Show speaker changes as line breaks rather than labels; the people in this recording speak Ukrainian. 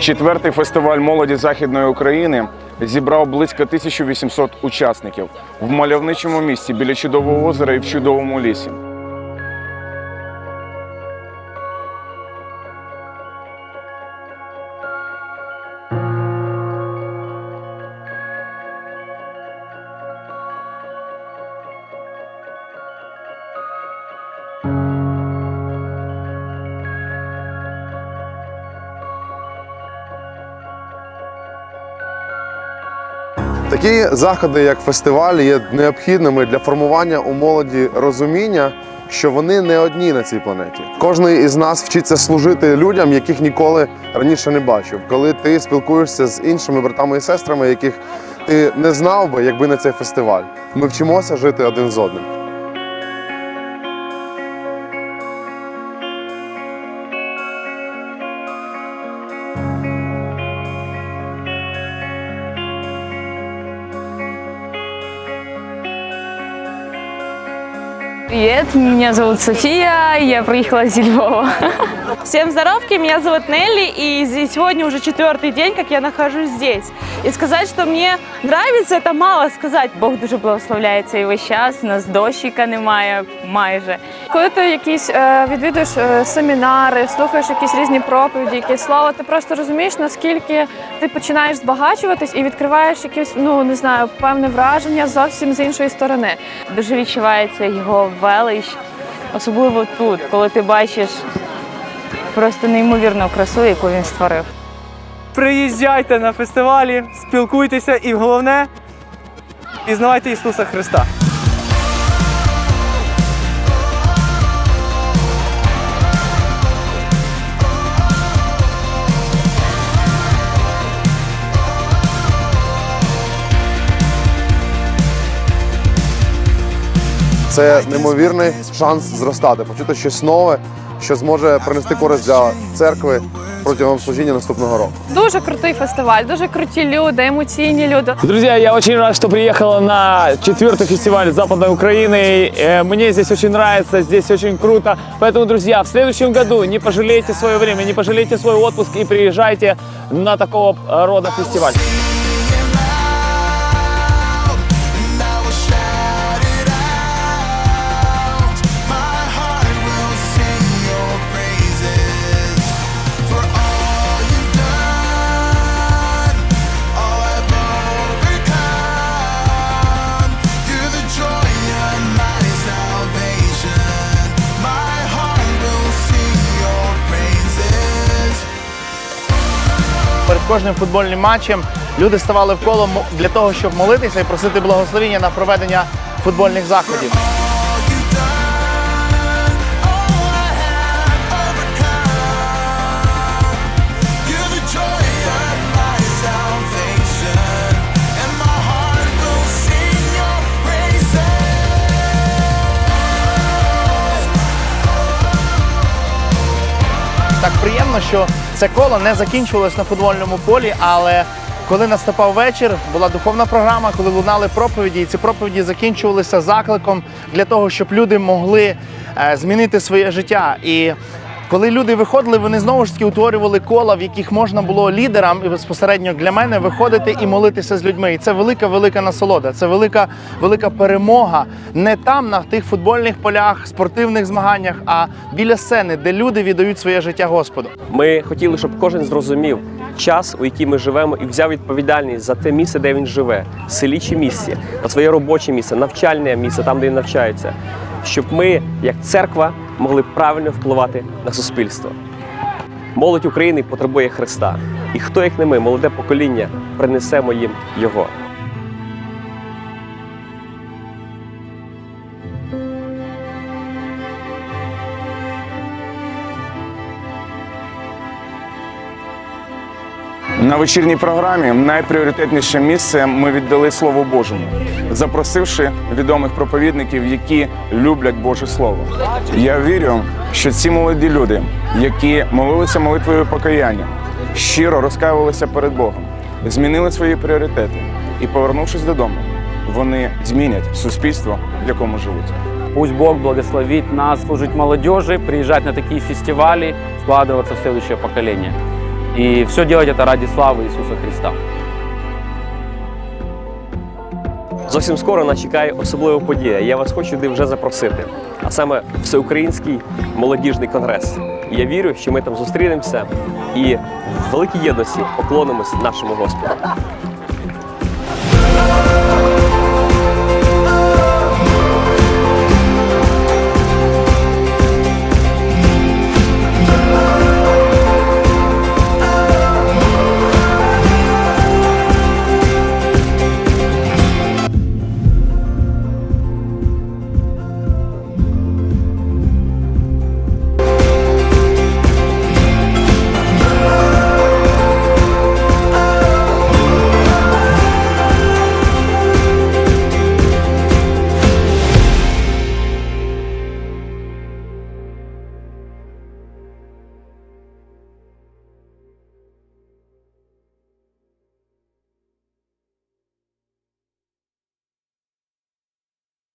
Четвертий фестиваль молоді Західної України зібрав близько 1800 учасників в мальовничому місці біля чудового озера і в чудовому лісі.
Такі заходи, як фестиваль, є необхідними для формування у молоді розуміння, що вони не одні на цій планеті. Кожен із нас вчиться служити людям, яких ніколи раніше не бачив. Коли ти спілкуєшся з іншими братами і сестрами, яких ти не знав би, якби не цей фестиваль. Ми вчимося жити один з одним.
Привет, меня зовут София, я приехала из Львова.
Всем здоровки, меня зовут Нелли, и сегодня уже четвертый день, как я нахожусь здесь. И сказать, что мне нравится, это мало сказать.
Бог дуже благословляється і весь час. У нас дощика немає майже.
Коли ти якісь е, відвідуєш е, семінари, слухаєш якісь різні проповіді, якесь слово, ти просто розумієш, наскільки ти починаєш збагачуватись і відкриваєш якесь, ну не знаю, певне враження зовсім з іншої сторони.
Дуже відчувається його велич, особливо тут, коли ти бачиш просто неймовірну красу, яку він створив.
Приїжджайте на фестивалі, спілкуйтеся і головне пізнавайте Ісуса Христа.
Це неймовірний шанс зростати, почути щось нове, що зможе принести користь для церкви протягом служіння наступного року.
Дуже крутий фестиваль, дуже круті люди, емоційні люди.
Друзья, я очень рад, что приехала на четвертый фестиваль Западной Украины. Э, Мне здесь очень нравится, здесь очень круто. Поэтому, друзья, в следующем году не пожалейте свое время, не пожалейте свой отпуск и приезжайте на такого э, рода фестиваль.
Кожним футбольним матчем люди ставали в коло для того, щоб молитися і просити благословення на проведення футбольних заходів. Що це коло не закінчувалось на футбольному полі, але коли наступав вечір, була духовна програма, коли лунали проповіді, і ці проповіді закінчувалися закликом для того, щоб люди могли е, змінити своє життя. І коли люди виходили, вони знову ж таки утворювали кола, в яких можна було лідерам і безпосередньо для мене виходити і молитися з людьми. І це велика, велика насолода, це велика, велика перемога не там, на тих футбольних полях, спортивних змаганнях, а біля сцени, де люди віддають своє життя Господу.
Ми хотіли, щоб кожен зрозумів час, у який ми живемо, і взяв відповідальність за те місце, де він живе, селі чи місці, на своє робоче місце, навчальне місце, там, де він навчається, щоб ми, як церква, могли правильно впливати на суспільство. Молодь України потребує Христа. І хто, як не ми, молоде покоління, принесемо їм Його.
На вечірній програмі найпріоритетніше місце ми віддали Слову Божому, запросивши відомих проповідників, які люблять Боже Слово. Я вірю, що ці молоді люди, які молилися молитвою покаяння, щиро розкаювалися перед Богом, змінили свої пріоритети і, повернувшись додому, вони змінять суспільство, в якому живуть.
Пусть Бог благословит нас служить молодежи, приезжать на такие фестивали, вкладываться в следующее поколение. И все делать это ради славы Иисуса Христа.
Зовсім скоро нас чекає особлива подія. Я вас хочу вже запросити. А саме всеукраїнський молодіжний конгрес. І я вірю, що ми там зустрінемося і в великій єдності поклонимось нашому Господу.